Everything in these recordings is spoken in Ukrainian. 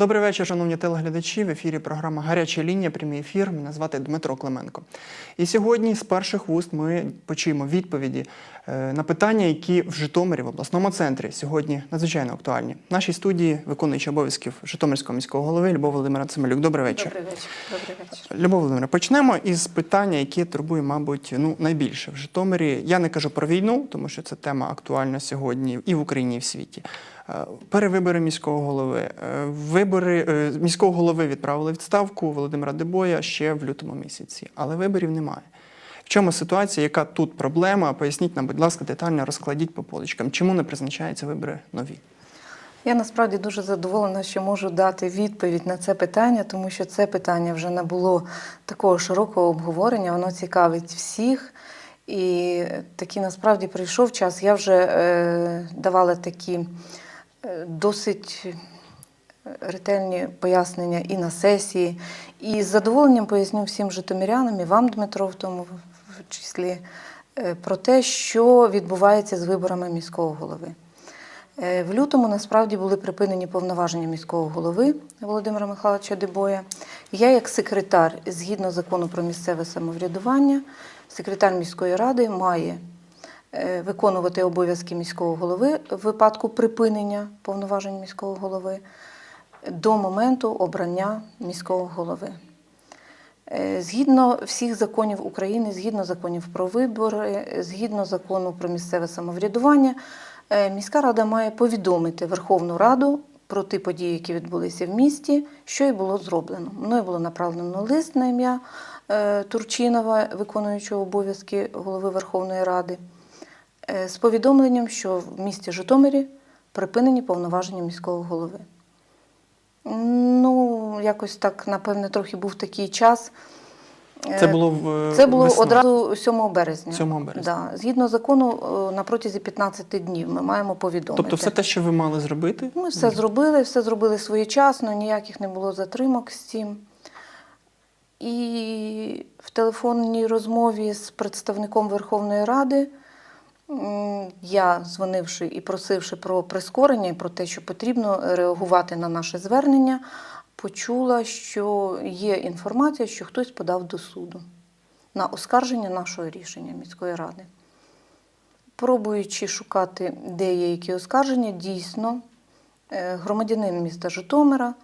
Добрий вечір, шановні телеглядачі. В ефірі програма Гаряча лінія, прямий ефір. Мене звати Дмитро Клименко. І сьогодні з перших вуст ми почуємо відповіді е, на питання, які в Житомирі в обласному центрі сьогодні надзвичайно актуальні. В нашій студії виконуючий обов'язків Житомирського міського голови Любов Володимира Цималюк. Добрий вечір. Добрий вечір. Добрий вечір. Любов Володимира, почнемо із питання, яке турбує, мабуть, ну найбільше в Житомирі. Я не кажу про війну, тому що це тема актуальна сьогодні і в Україні, і в світі. Е, Перевибори міського голови. Е, Вибори е, міського голови відправили відставку Володимира Дебоя ще в лютому місяці, але виборів немає. В чому ситуація? Яка тут проблема? Поясніть нам, будь ласка, детально розкладіть по поличкам. Чому не призначаються вибори нові? Я насправді дуже задоволена, що можу дати відповідь на це питання, тому що це питання вже не було такого широкого обговорення, воно цікавить всіх. І такий насправді прийшов час. Я вже е, давала такі досить ретельні пояснення і на сесії. І з задоволенням поясню всім житомирянам і вам, Дмитро, в тому в числі, е, про те, що відбувається з виборами міського голови. Е, В лютому насправді були припинені повноваження міського голови Володимира Михайловича Дебоя. Я, як секретар, згідно закону про місцеве самоврядування, секретар міської ради має е, виконувати обов'язки міського голови в випадку припинення повноважень міського голови до моменту обрання міського голови. Е, Згідно всіх законів України, згідно законів про вибори, е, згідно закону про місцеве самоврядування, е, міська рада має повідомити Верховну Раду про ті події, які відбулися в місті, що і було зроблено. Мною було направлено лист на ім'я е, Турчинова, виконуючого обов'язки голови Верховної Ради, е, з повідомленням, що в місті Житомирі припинені повноваження міського голови. Ну, якось так, напевне, трохи був такий час. Це Е, було в це було одразу 7 березня. 7 березня. Да. Згідно закону, е, на протязі 15 днів ми маємо повідомити. Тобто, все те, що ви мали зробити, Ми все зробили, все зробили своєчасно, ніяких не було затримок з цим. І в телефонній розмові з представником Верховної Ради я, дзвонивши і просивши про прискорення і про те, що потрібно реагувати на наше звернення, почула, що є інформація, що хтось подав до суду на оскарження нашого рішення міської ради. Пробуючи шукати, де є які оскарження, дійсно е, громадянин міста Житомира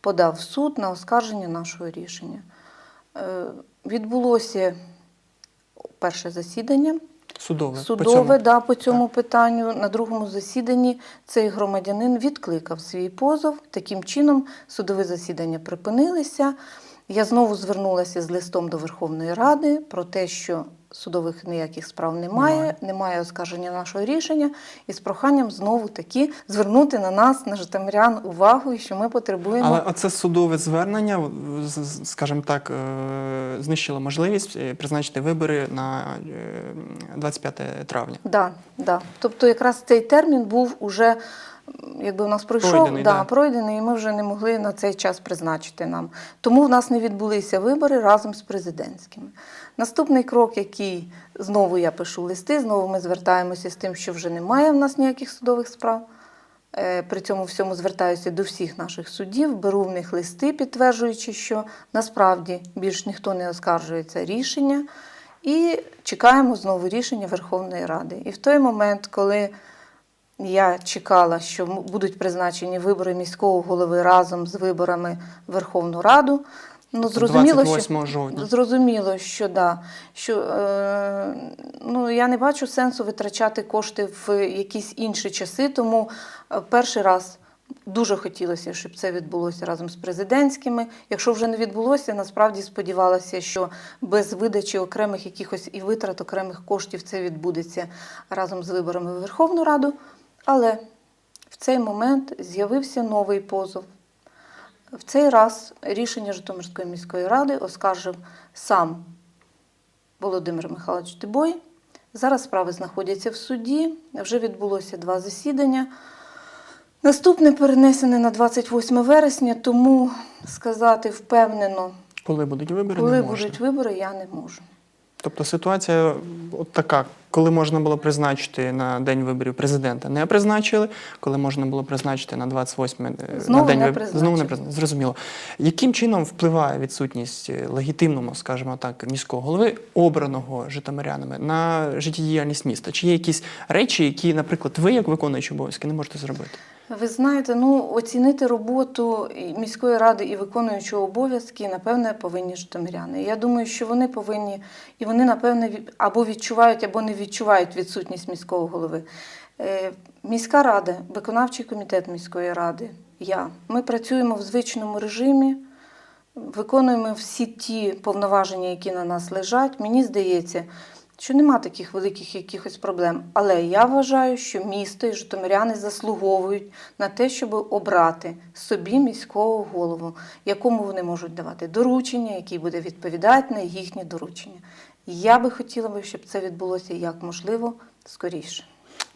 подав в суд на оскарження нашого рішення. Е, Відбулося перше засідання судове. по цьому. да, по цьому питанню. На другому засіданні цей громадянин відкликав свій позов. Таким чином, судове засідання припинилися. Я знову звернулася з листом до Верховної Ради про те, що судових ніяких справ немає, Немає. немає, оскарження нашого рішення, і з проханням знову таки звернути на нас, на житомирян, увагу, і що ми потребуємо. Але оце судове звернення, скажімо так, е, знищило можливість е, призначити вибори на е, 25 травня. Да, да. Тобто якраз цей термін був уже, якби у нас пройшов, Пройдений, да, да. пройдений, і ми вже не могли на цей час призначити нам. Тому в нас не відбулися вибори разом з президентськими. Наступний крок, який знову я пишу листи, знову ми звертаємося з тим, що вже немає в нас ніяких судових справ. Е, При цьому всьому звертаюся до всіх наших судів, беру в них листи, підтверджуючи, що насправді більш ніхто не оскаржує це рішення, і чекаємо знову рішення Верховної Ради. І в той момент, коли я чекала, що будуть призначені вибори міського голови разом з виборами в Верховну Раду, ну зрозуміло, що. Зрозуміло, що да. Що, е, ну, я не бачу сенсу витрачати кошти в якісь інші часи, тому е, перший раз дуже хотілося, щоб це відбулося разом з президентськими. Якщо вже не відбулося, насправді сподівалася, що без видачі окремих якихось і витрат окремих коштів це відбудеться разом з виборами в Верховну Раду. Але в цей момент з'явився новий позов. В цей раз рішення Житомирської міської ради оскаржив сам Володимир Михайлович Дебой. Зараз справи знаходяться в суді. Вже відбулося два засідання. Наступне перенесене на 28 вересня, тому сказати впевнено, Коли будуть вибори, коли не можна. будуть вибори, я не можу. Тобто ситуація от така, коли можна було призначити на день виборів президента, не призначили, коли можна було призначити на 28 е, Знову на день не виборів, знову не призначили. Зрозуміло. Яким чином впливає відсутність е, легітимного, скажімо так, міського голови, обраного житомирянами на життєдіяльність міста? Чи є якісь речі, які, наприклад, ви, як виконуючий обов'язки, не можете зробити? Ви знаєте, ну оцінити роботу міської ради і виконуючого обов'язки, напевне, повинні житомиряни. Я думаю, що вони повинні, і вони, напевне, або відчувають, або не відчувають відсутність міського голови. Е, Міська рада, виконавчий комітет міської ради, я. Ми працюємо в звичному режимі, виконуємо всі ті повноваження, які на нас лежать. Мені здається, що нема таких великих якихось проблем. Але я вважаю, що місто і житомиряни заслуговують на те, щоб обрати собі міського голову, якому вони можуть давати доручення, який буде відповідати на їхні доручення. Я би хотіла щоб це відбулося як можливо скоріше.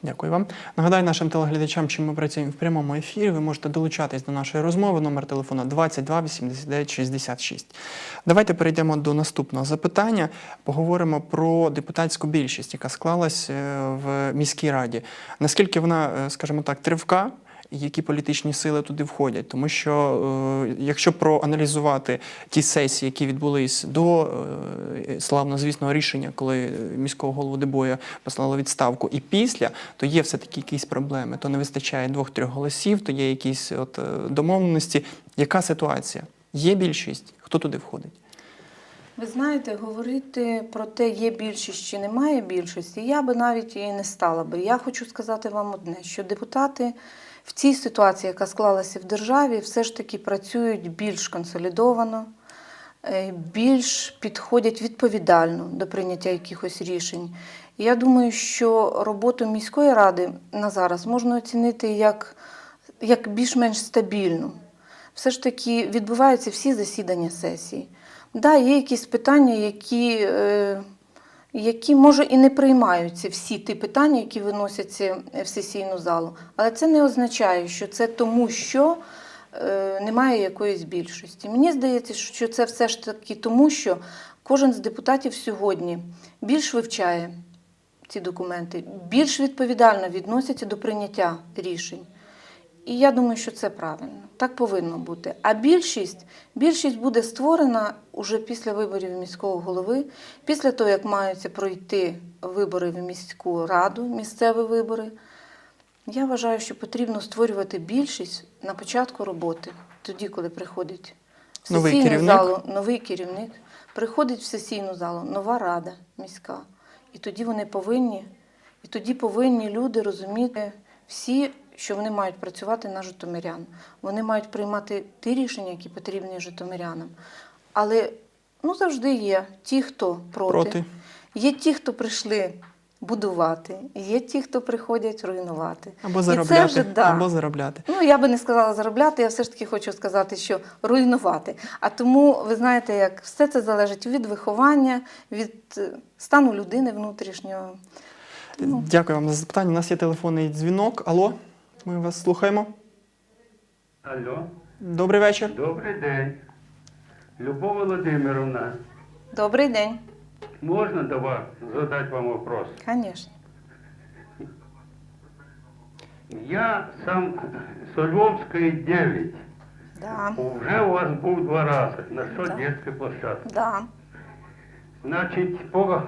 Дякую вам. Нагадаю нашим телеглядачам, чим ми працюємо в прямому ефірі. Ви можете долучатись до нашої розмови. Номер телефону 22 89 66. Давайте перейдемо до наступного запитання. Поговоримо про депутатську більшість, яка склалась е, в міській раді. Наскільки вона, е, скажімо так, тривка? Які політичні сили туди входять, тому що е, якщо проаналізувати ті сесії, які відбулись до е, славно звісного рішення, коли міського голову Дебоя послали відставку, і після, то є все-таки якісь проблеми. То не вистачає двох-трьох голосів, то є якісь от е, домовленості. Яка ситуація? Є більшість? Хто туди входить? Ви знаєте, говорити про те, є більшість чи немає більшості, я би навіть і не стала би. Я хочу сказати вам одне, що депутати в цій ситуації, яка склалася в державі, все ж таки працюють більш консолідовано, е, більш підходять відповідально до прийняття якихось рішень. Я думаю, що роботу міської ради на зараз можна оцінити як, як більш-менш стабільну. Все ж таки відбуваються всі засідання сесії. Да, є якісь питання, які, е, які може і не приймаються всі ті питання, які виносяться в сесійну залу. Але це не означає, що це тому, що е, немає якоїсь більшості. Мені здається, що це все ж таки тому, що кожен з депутатів сьогодні більш вивчає ці документи, більш відповідально відносяться до прийняття рішень. І я думаю, що це правильно. Так повинно бути. А більшість, більшість буде створена уже після виборів міського голови, після того, як маються пройти вибори в міську раду, місцеві вибори. Я вважаю, що потрібно створювати більшість на початку роботи, тоді, коли приходить в Новий сесійну керівник. залу новий керівник, приходить в сесійну залу нова рада міська. І тоді вони повинні, і тоді повинні люди розуміти всі, що вони мають працювати на житомирян. Вони мають приймати ті рішення, які потрібні житомирянам. Але ну, завжди є ті, хто проти. Проти. Є ті, хто прийшли будувати, є ті, хто приходять руйнувати. Або І це заробляти, вже, да. або заробляти. Ну, я би не сказала заробляти, я все ж таки хочу сказати, що руйнувати. А тому, ви знаєте, як все це залежить від виховання, від е, стану людини внутрішнього. Ну. Дякую вам за запитання. У нас є телефонний дзвінок. Алло, ми вас слухаємо. Алло, Добрий вечір. добрий день. Любов Володимировна, Добрий день, можна до вас задати вам вопрос? звісно. Я сам з Львовської 9. Да, Вже у вас був два рази на що Да. дитячій площадці. да. Значить, по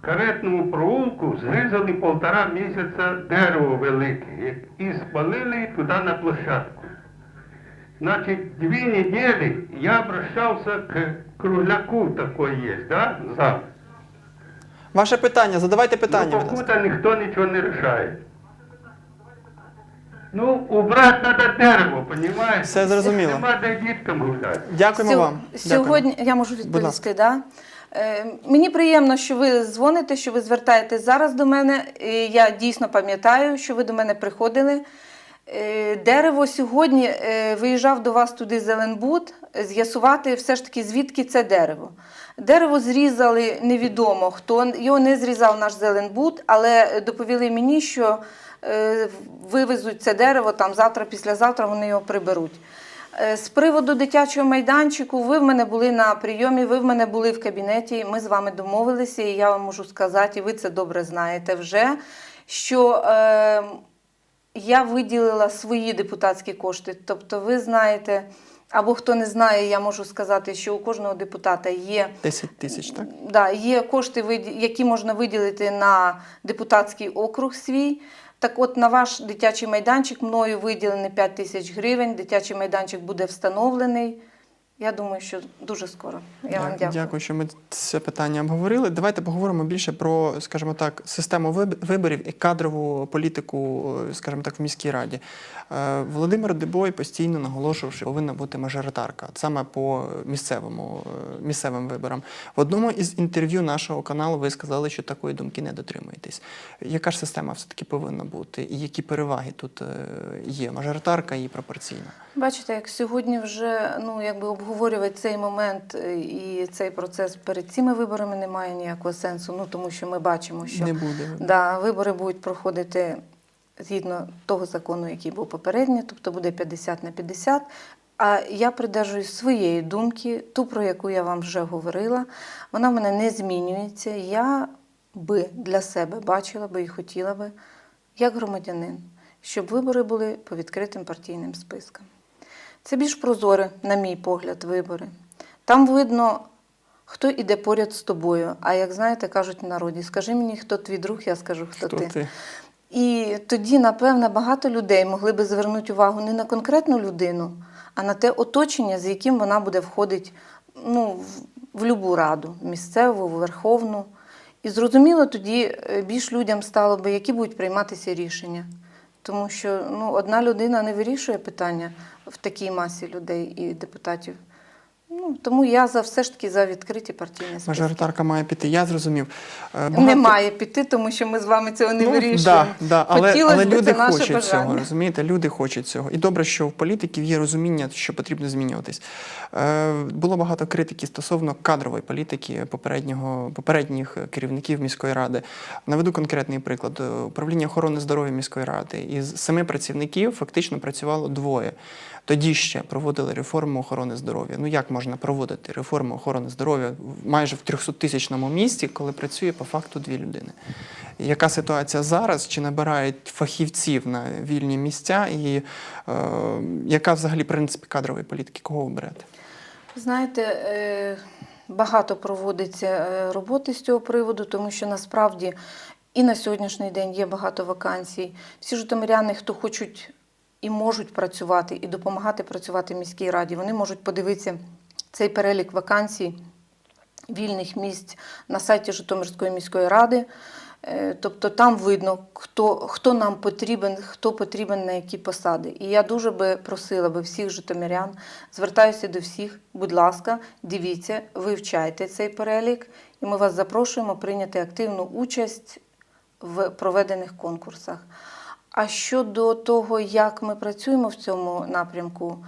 каретному провулку зрізали полтора місяця дерево велике і спалили туди на площадку. Значить, дві неділі я обращався к кругляку такой є, да? Зам. Ваше питання, задавайте питання. Ну, будь ласка. покуда ніхто нічого не рішає. Ну, убрати треба дерево, понімаєте? Все зрозуміло. Нема де діткам гуляти. Дякуємо Сьо- вам. Сьогодні я можу відповісти, да? Е, Мені приємно, що ви дзвоните, що ви звертаєтесь зараз до мене. Я дійсно пам'ятаю, що ви до мене приходили. Е, Дерево сьогодні е, виїжджав до вас туди Зеленбуд, з'ясувати все ж таки, звідки це дерево. Дерево зрізали невідомо хто, його не зрізав наш Зеленбуд, але доповіли мені, що вивезуть це дерево там завтра, післязавтра вони його приберуть. Е, З приводу дитячого майданчику, ви в мене були на прийомі, ви в мене були в кабінеті. Ми з вами домовилися, і я вам можу сказати, і ви це добре знаєте вже, що е, я виділила свої депутатські кошти. Тобто, ви знаєте, або хто не знає, я можу сказати, що у кожного депутата є 10 тисяч, так? Да, є кошти, які можна виділити на депутатський округ свій. Так от на ваш дитячий майданчик мною виділені 5 тисяч гривень. Дитячий майданчик буде встановлений. Я думаю, що дуже скоро. Я вам дякую. Дякую, що ми це питання обговорили. Давайте поговоримо більше про, скажімо так, систему виборів і кадрову політику, е, скажімо так, в міській раді. Е, Володимир Дебой постійно наголошував, що повинна бути мажоритарка, саме по місцевому е, місцевим виборам. В одному із інтерв'ю нашого каналу ви сказали, що такої думки не дотримуєтесь. Яка ж система все-таки повинна бути, і які переваги тут є? Мажоритарка і пропорційна? Бачите, як сьогодні вже ну, якби обговорювати цей момент е, і цей процес перед цими виборами немає ніякого сенсу. Ну тому що ми бачимо, що Не буде. Да, вибори будуть проходити згідно того закону, який був попередньо, тобто буде 50 на 50. А я придержуюсь своєї думки, ту, про яку я вам вже говорила. Вона в мене не змінюється. Я би для себе бачила би і хотіла би, як громадянин, щоб вибори були по відкритим партійним спискам. Це більш прозоре, на мій погляд, вибори. Там видно, хто іде поряд з тобою. А як знаєте, кажуть в народі, скажи мені, хто твій друг, я скажу, хто, Хто ти. ти? І тоді, напевно, багато людей могли би звернути увагу не на конкретну людину, а на те оточення, з яким вона буде входити ну, в, в любу раду, місцеву, верховну. І зрозуміло, тоді е, більш людям стало би, які будуть прийматися рішення. Тому що ну, одна людина не вирішує питання в такій масі людей і депутатів. Ну, тому я за все ж таки за відкриті партійні списки. Мажоритарка має піти. Я зрозумів. Е, Не має піти, тому що ми з вами цього не Ну, вирішуємо. Да, да, але, Хотілося але люди це хочуть бажання. цього, розумієте? Люди хочуть цього. І добре, що в політиків є розуміння, що потрібно змінюватись. Е, було багато критики стосовно кадрової політики попереднього, попередніх керівників міської ради. Наведу конкретний приклад. Управління охорони здоров'я міської ради. Із семи працівників фактично працювало двоє. Тоді ще проводили реформу охорони здоров'я. Ну як можна проводити реформу охорони здоров'я майже в 300-тисячному місті, коли працює по факту дві людини? Яка ситуація зараз? Чи набирають фахівців на вільні місця? І е, яка взагалі принцип кадрової політики? Кого ви? Знаєте, е, багато проводиться е, роботи з цього приводу, тому що насправді і на сьогоднішній день є багато вакансій. Всі житомиряни, хто хочуть і можуть працювати, і допомагати працювати міській раді, вони можуть подивитися цей перелік вакансій вільних місць на сайті Житомирської міської ради. Е, Тобто там видно, хто, хто нам потрібен, хто потрібен на які посади. І я дуже би просила би всіх житомирян, звертаюся до всіх, будь ласка, дивіться, вивчайте цей перелік, і ми вас запрошуємо прийняти активну участь в проведених конкурсах. А щодо того, як ми працюємо в цьому напрямку,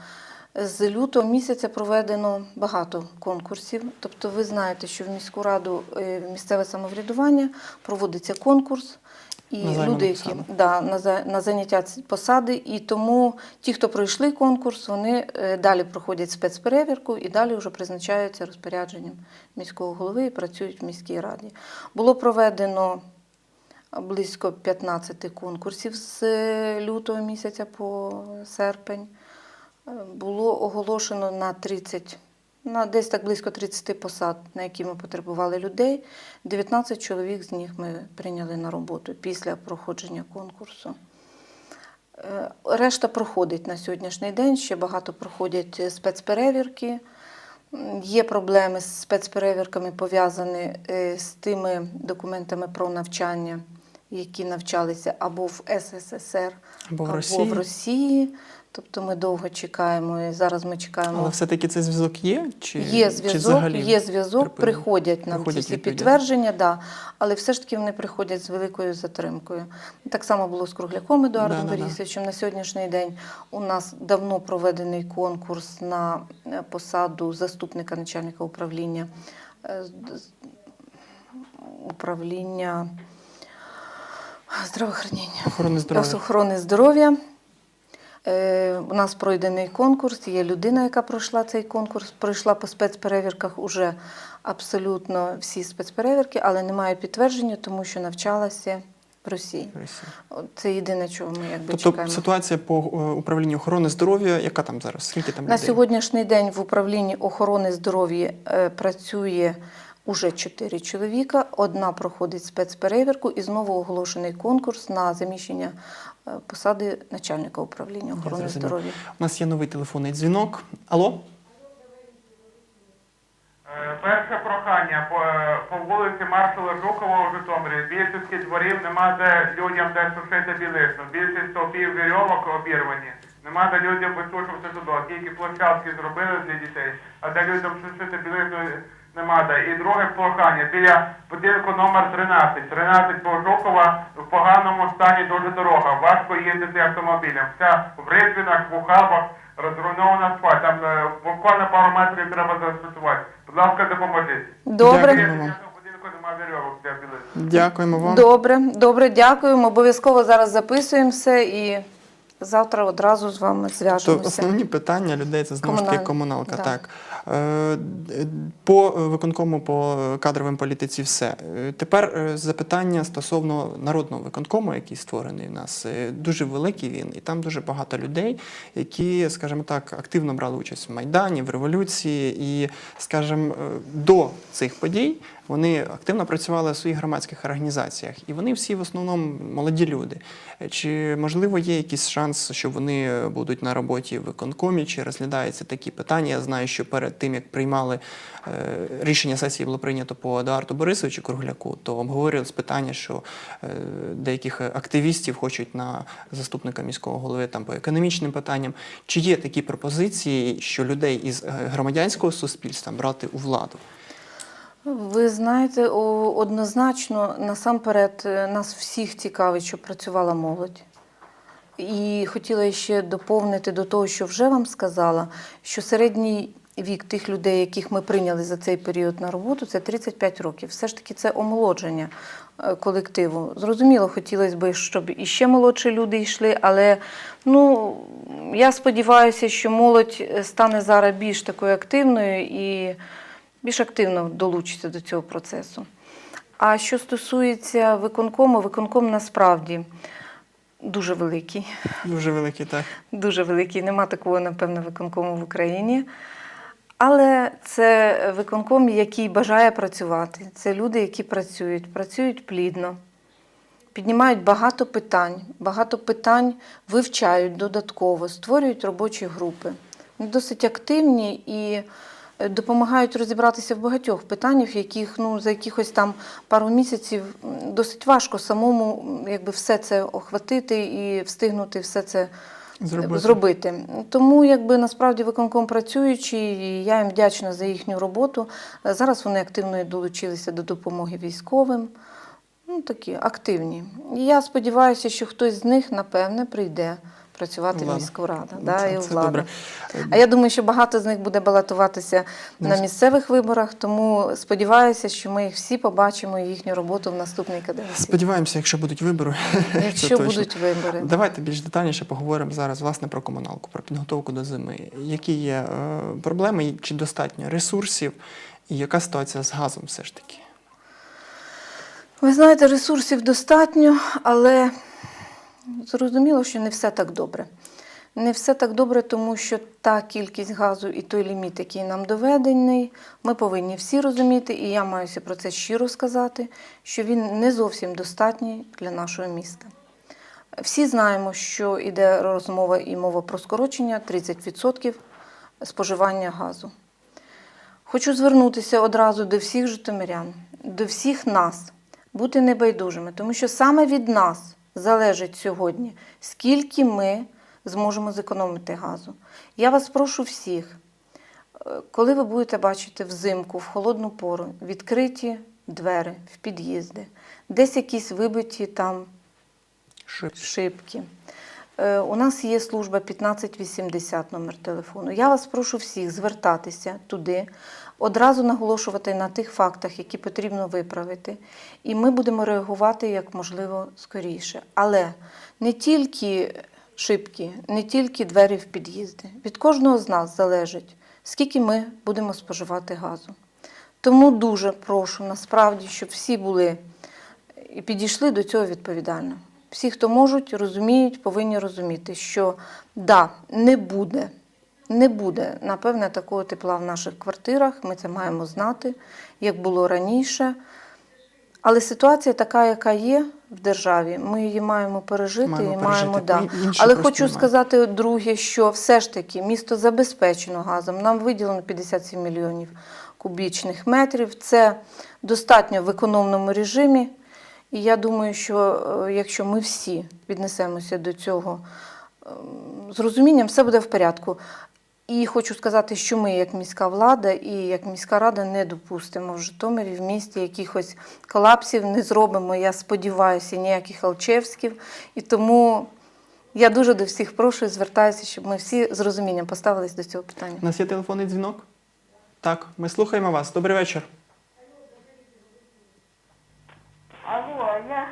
з лютого місяця проведено багато конкурсів. Тобто, ви знаєте, що в міську раду е, місцеве самоврядування проводиться конкурс. І На люди, які да, на, на заняття посади, і тому ті, хто пройшли конкурс, вони е, далі проходять спецперевірку і далі вже призначаються розпорядженням міського голови і працюють в міській раді. Було проведено близько 15 конкурсів з е, лютого місяця по серпень. Е, Було оголошено на 30, на десь так близько 30 посад, на які ми потребували людей. 19 чоловік з них ми прийняли на роботу після проходження конкурсу. Е, Решта проходить на сьогоднішній день, ще багато проходять спецперевірки. Є проблеми з спецперевірками, пов'язані з тими документами про навчання, які навчалися або в СССР, Або в або Росії? в Росії. Тобто ми довго чекаємо. І зараз ми чекаємо. Але все-таки цей зв'язок є? Чи, Є зв'язок, є зв'язок, приходять нам Приходять ці підтвердження, да, але все ж таки вони приходять з великою затримкою. Так само було з Кругляком Едуардом Да-да-да. Борисовичем. На сьогоднішній день у нас давно проведений конкурс на е, посаду заступника начальника управління е, управління здравоохранення Охорони здоров'я. охорони здоров'я. Е, У нас пройдений конкурс, є людина, яка пройшла цей конкурс, пройшла по спецперевірках уже абсолютно всі спецперевірки, але немає підтвердження, тому що навчалася в Росії. Росія. Це єдине, чого ми якби Тобто чекаємо. ситуація по е, управлінню охорони здоров'я, яка там зараз? Скільки там На людей? сьогоднішній день в управлінні охорони здоров'я е, працює уже чотири чоловіка. Одна проходить спецперевірку і знову оголошений конкурс на заміщення е, посади начальника управління охорони здоров'я. У нас є новий телефонний дзвінок. Алло? Е, Перше прохання по, по вулиці Маршала Жукова у Житомирі. Більшості дворів нема де людям де сушити білизну. Більшість стовпів вірьовок обірвані. Нема де людям висушувати туди. Тільки площадки зробили для дітей, а де людям сушити білизну нема де. І друге прохання біля будинку номер 13. 13 по Жукова в поганому стані дуже дорога. Важко їздити автомобілем. Вся в ритвинах, в ухабах. Розруйнована асфальт. Там е, буквально пару метрів треба застосувати. Будь ласка, допоможіть. Добре. Будинку вірьовок для білизни. Дякуємо вам. Добре, добре, дякуємо. Обов'язково зараз записуємо все і завтра одразу з вами То зв'яжемося. основні питання людей це знову ж таки Комунальні, комуналка. да. Так. Е, По е, виконкому, по кадровим політиці все. Е, Тепер запитання стосовно народного виконкому, який створений в нас. Дуже великий він, і там дуже багато людей, які, скажімо так, активно брали участь в Майдані, в революції. І, скажімо, до цих подій вони активно працювали в своїх громадських організаціях. І вони всі в основному молоді люди. Чи можливо є якийсь шанс, що вони будуть на роботі в виконкомі, чи розглядаються такі питання? Я знаю, що перед тим як приймали е, рішення сесії було прийнято по Едуарду Борисовичу Кругляку, то обговорювалось питання, що е, деяких активістів хочуть на заступника міського голови там по економічним питанням. Чи є такі пропозиції, що людей із е, громадянського суспільства брати у владу? Ви знаєте, однозначно насамперед нас всіх цікавить, щоб працювала молодь. І хотіла ще доповнити до того, що вже вам сказала, що середній вік тих людей, яких ми прийняли за цей період на роботу, це 35 років. Все ж таки, це омолодження е, колективу. Зрозуміло, хотілося б, щоб іще молодші люди йшли, але ну, я сподіваюся, що молодь е, стане зараз більш такою активною і більш активно долучиться до цього процесу. А що стосується виконкому, виконком насправді дуже великий. Дуже великий, так. Дуже великий. Нема такого, напевно, виконкому в Україні. Але це виконком, який бажає працювати. Це люди, які працюють, працюють плідно, піднімають багато питань, багато питань вивчають додатково, створюють робочі групи. Вони досить активні і е, допомагають розібратися в багатьох питаннях, яких ну, за якихось там пару місяців досить важко самому якби, все це охватити і встигнути все це Зробити. зробити. Тому якби насправді виконком працюючи, я їм вдячна за їхню роботу. Е, Зараз вони активно долучилися до допомоги військовим. Ну, такі активні. І я сподіваюся, що хтось з них, напевне, прийде працювати Влада. міську раду. Да, Це- і це владу. добре. А я думаю, що багато з них буде балотуватися на місцевих виборах, тому сподіваюся, що ми їх всі побачимо і їхню роботу в наступній каденції. Сподіваємося, якщо будуть вибори. Якщо будуть вибори. Давайте більш детальніше поговоримо зараз власне про комуналку, про підготовку до зими. Які є е, проблеми, чи достатньо ресурсів, і яка ситуація з газом все ж таки? Ви знаєте, ресурсів достатньо, але зрозуміло, що не все так добре. Не все так добре, тому що та кількість газу і той ліміт, який нам доведений, ми повинні всі розуміти, і я маюся про це щиро сказати, що він не зовсім достатній для нашого міста. Всі знаємо, що йде розмова і мова про скорочення 30% споживання газу. Хочу звернутися одразу до всіх житомирян, до всіх нас, бути небайдужими, тому що саме від нас залежить сьогодні, скільки ми зможемо зекономити газу. Я вас прошу всіх, е, коли ви будете бачити взимку, в холодну пору, відкриті двері в під'їзди, десь якісь вибиті там Шип. шибки. Е, У нас є служба 1580 номер телефону. Я вас прошу всіх звертатися туди, одразу наголошувати на тих фактах, які потрібно виправити. І ми будемо реагувати як можливо скоріше. Але не тільки шибки, не тільки двері в під'їзди. Від кожного з нас залежить, скільки ми будемо споживати газу. Тому дуже прошу насправді, щоб всі були і підійшли до цього відповідально. Всі, хто можуть, розуміють, повинні розуміти, що да, не буде, не буде, напевне, такого тепла в наших квартирах. Ми це маємо знати, як було раніше. Але ситуація така, яка є в державі, ми її маємо пережити Маємо і пережити. маємо. Да. Але хочу немає. сказати друге, що все ж таки місто забезпечено газом. Нам виділено 57 мільйонів кубічних метрів. Це достатньо в економному режимі. І я думаю, що е, якщо ми всі віднесемося до цього ем, з розумінням, все буде в порядку. І хочу сказати, що ми, як міська влада і як міська рада, не допустимо в Житомирі в місті якихось колапсів, не зробимо, я сподіваюся, ніяких алчевськів. І тому я дуже до всіх прошу і звертаюся, щоб ми всі з розумінням поставились до цього питання. У нас є телефонний дзвінок? Так, ми слухаємо вас. Добрий вечір. Алло, я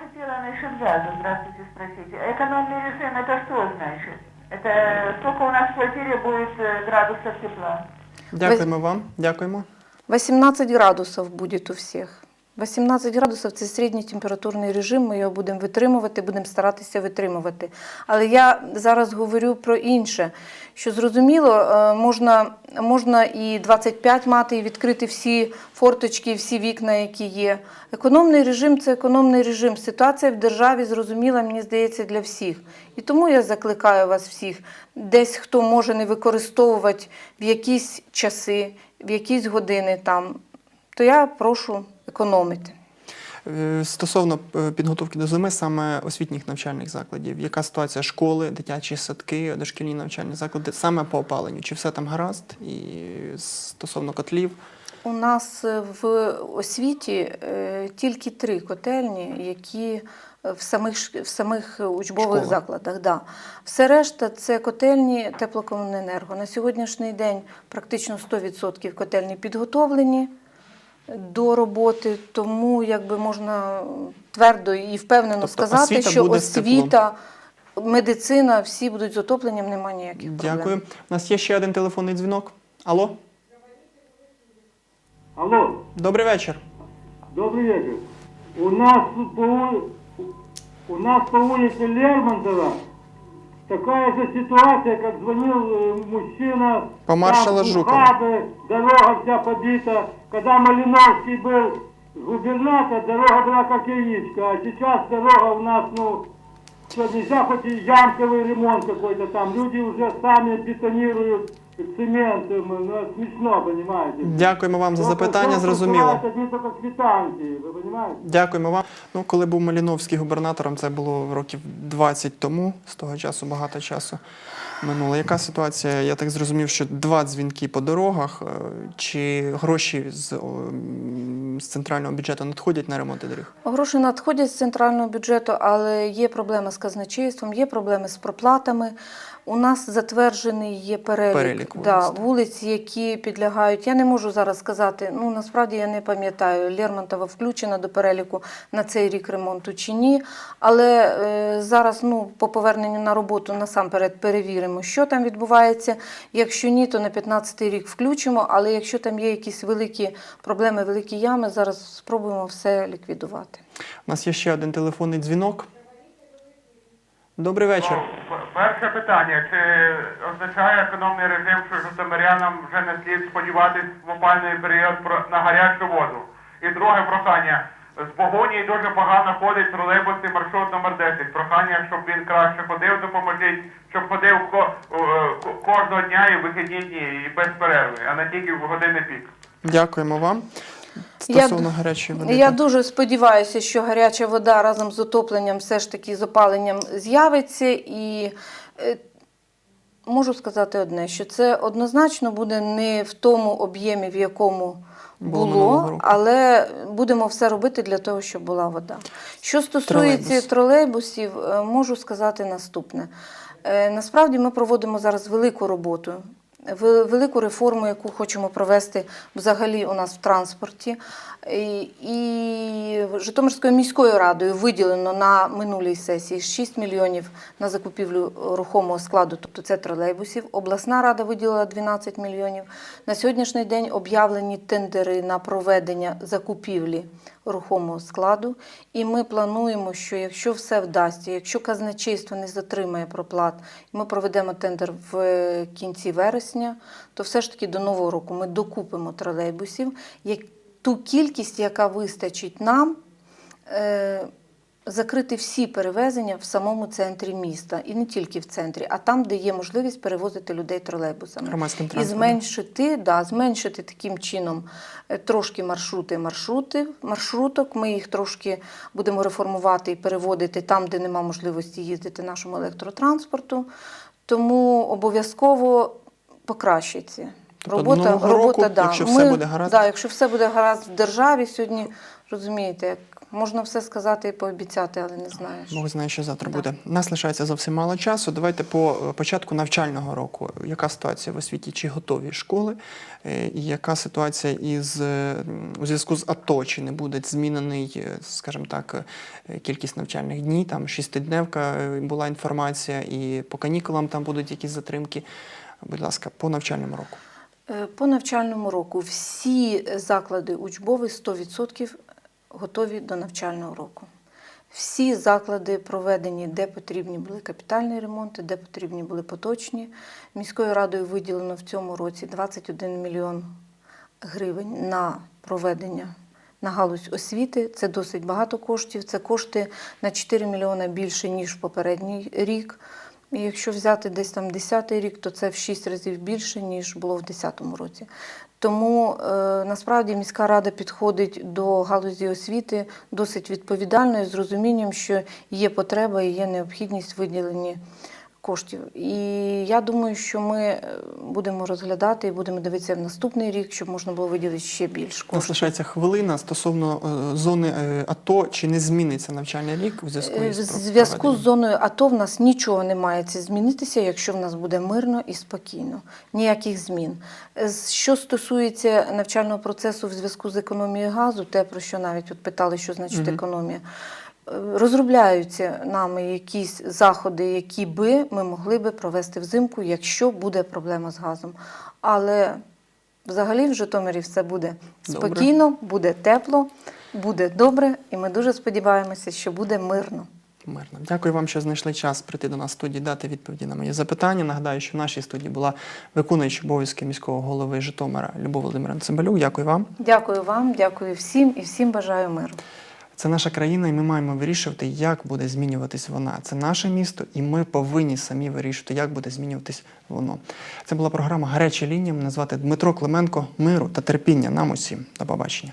хотела насчет газа, здравствуйте, спросить. Экономный режим, это что значит? Это сколько у нас в квартире будет э, градусов тепла? Дякуємо вам. Дякуємо. 18 градусів буде у всіх. 18 градусів це середній температурний режим. Ми його будемо витримувати, будемо старатися витримувати. Але я зараз говорю про інше. Що зрозуміло, е, можна, можна і 25 мати, і відкрити всі форточки, всі вікна, які є. Економний режим це економний режим. Ситуація в державі зрозуміла, мені здається, для всіх. І тому я закликаю вас всіх, десь хто може не використовувати в якісь часи, в якісь години там, то я прошу економити. Е, Стосовно е, підготовки до зими саме освітніх навчальних закладів, яка ситуація школи, дитячі садки, дошкільні навчальні заклади саме по опаленню? Чи все там гаразд? І стосовно котлів, У нас е, в освіті тільки три котельні, які в самих, в самих учбових Школах. закладах. Да. Все решта це котельні теплокомуненерго. На сьогоднішній день практично 100% котельні підготовлені до роботи, тому якби можна твердо і впевнено Тобто сказати, освіта що освіта, медицина, всі будуть з отопленням, немає ніяких проблем. дякую. У нас є ще один телефонний дзвінок. Алло, Алло, добрий вечір. добрый вечер. У нас по, у нас по улице Лермонтова такая же ситуация, как звонил э, мужчина. По маршала Там Жукова. ухабы, дорога вся побита. Когда Малиновский был губернатор, дорога была как яичко. А сейчас дорога у нас, ну, что нельзя хоть и ямковый ремонт какой-то там. Люди уже сами бетонируют цементом. Ну, это смешно, понимаете. Дякуємо вам за Только запитання. всё Зрозуміло. посылают одни только квитанции, вы понимаете? Дякуємо вам. Ну, коли був Маліновський губернатором, це було років 20 тому. З того часу багато часу минуло. Яка ситуація? Я так зрозумів, що два дзвінки по дорогах. Е, Чи гроші з, о, м, з центрального бюджету надходять на ремонт доріг? Гроші надходять з центрального бюджету, але є проблеми з казначейством, є проблеми з проплатами. У нас затверджений є перелік, Перелік да, вулиць. вулиць, які підлягають. Я не можу зараз сказати. Ну насправді я не пам'ятаю, Лермонтова включена до переліку на цей рік ремонту чи ні. Але е, зараз, ну, по поверненню на роботу, насамперед перевіримо, що там відбувається. Якщо ні, то на 15-й рік включимо. Але якщо там є якісь великі проблеми, великі ями, зараз спробуємо все ліквідувати. У нас є ще один телефонний дзвінок. Добрий вечір. Ну, Перше питання. Чи означає економний режим, що житомирянам вже не слід сподіватись в опальний період на гарячу воду? І друге прохання. З Богонії дуже погано ходить тролейбус і маршрут номер 10. Прохання, щоб він краще ходив, допоможіть, щоб ходив е, ко- кожного дня і вихідні дні, і без перерви, а не тільки в години пік. Дякуємо вам. Я Стосовно д- гарячої води. Я так. дуже сподіваюся, що гаряча вода разом з отопленням, все ж таки з опаленням з'явиться. І е, можу сказати одне, що це однозначно буде не в тому об'ємі, в якому Було було, але будемо все робити для того, щоб була вода. Що стосується Тролейбус. тролейбусів, е, можу сказати наступне. Е, Насправді ми проводимо зараз велику роботу велику реформу, яку хочемо провести взагалі у нас в транспорті. І, Житомирською міською радою виділено на минулій сесії 6 мільйонів на закупівлю рухомого складу, тобто це тролейбусів. Обласна рада виділила 12 мільйонів. На сьогоднішній день об'явлені тендери на проведення закупівлі рухомого складу. І ми плануємо, що якщо все вдасться, якщо казначейство не затримає проплат, ми проведемо тендер в кінці вересня, то все ж таки до нового року ми докупимо тролейбусів. Як ту кількість, яка вистачить нам. Е, Закрити всі перевезення в самому центрі міста, і не тільки в центрі, а там, де є можливість перевозити людей тролейбусами. І зменшити, да, зменшити таким чином е, трошки маршрути маршрути, маршруток. Ми їх трошки будемо реформувати і переводити там, де нема можливості їздити нашому електротранспорту. Тому обов'язково покращиться. Тобто робота, Нового робота, да. якщо все буде гаразд? Да, якщо все буде гаразд в державі сьогодні, розумієте, як можна все сказати і пообіцяти, але не знаєш. Бог знає, що завтра Да. буде. Нас лишається зовсім мало часу. Давайте по е, початку навчального року. Яка ситуація в освіті? Чи готові школи? Е, І яка ситуація із е, у зв'язку з АТО? Чи не буде змінений, скажімо так, кількість навчальних днів? Там шістидневка була інформація, і по канікулам там будуть якісь затримки. Будь ласка, по навчальному року. Е, По навчальному року всі заклади учбові 100% готові до навчального року. Всі заклади проведені, де потрібні були капітальні ремонти, де потрібні були поточні. Міською радою виділено в цьому році 21 мільйон гривень на проведення на галузь освіти. Це досить багато коштів. Це кошти на 4 мільйони більше, ніж попередній рік. І якщо взяти десь там 10-й рік, то це в 6 разів більше, ніж було в 10-му році. Тому е, насправді міська рада підходить до галузі освіти досить відповідально і з розумінням, що є потреба і є необхідність виділені коштів. І я думаю, що ми е, будемо розглядати і будемо дивитися в наступний рік, щоб можна було виділити ще більш нас коштів. лишається хвилина стосовно е, зони е, АТО. Чи не зміниться навчальний рік у зв'язку про- зв'язку з зоною АТО в нас нічого не має змінитися, якщо в нас буде мирно і спокійно. Ніяких змін. Що стосується навчального процесу в зв'язку з економією газу, те, про що навіть от питали, що значить економія. Розробляються нами якісь заходи, які би ми могли би провести взимку, якщо буде проблема з газом. Але взагалі в Житомирі все буде Добре. спокійно, буде тепло, буде добре, і ми дуже сподіваємося, що буде мирно. Мирно. Дякую вам, що знайшли час прийти до нас в студії, дати відповіді на мої запитання. Нагадаю, що в нашій студії була виконуюча обов'язки міського голови Житомира Любов Володимирівна Цимбалюк. Дякую вам. Дякую вам, дякую всім і всім бажаю миру. Це наша країна, і ми маємо вирішувати, як буде змінюватись вона. Це наше місто, і ми повинні самі вирішувати, як буде змінюватись воно. Це була програма Гаряча лінія. Мене звати Дмитро Клименко. Миру та терпіння нам усім. До побачення.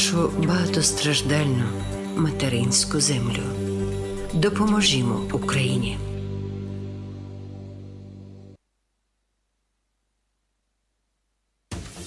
нашу багатостраждальну материнську землю. Допоможімо Україні.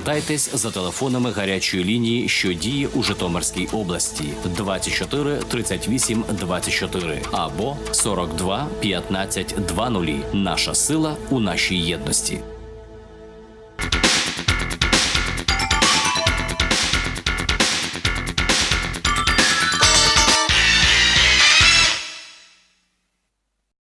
звертайтесь за телефонами гарячої лінії, що діє у Житомирській області 24 38 24 або 42 15 20. Наша сила у нашій єдності.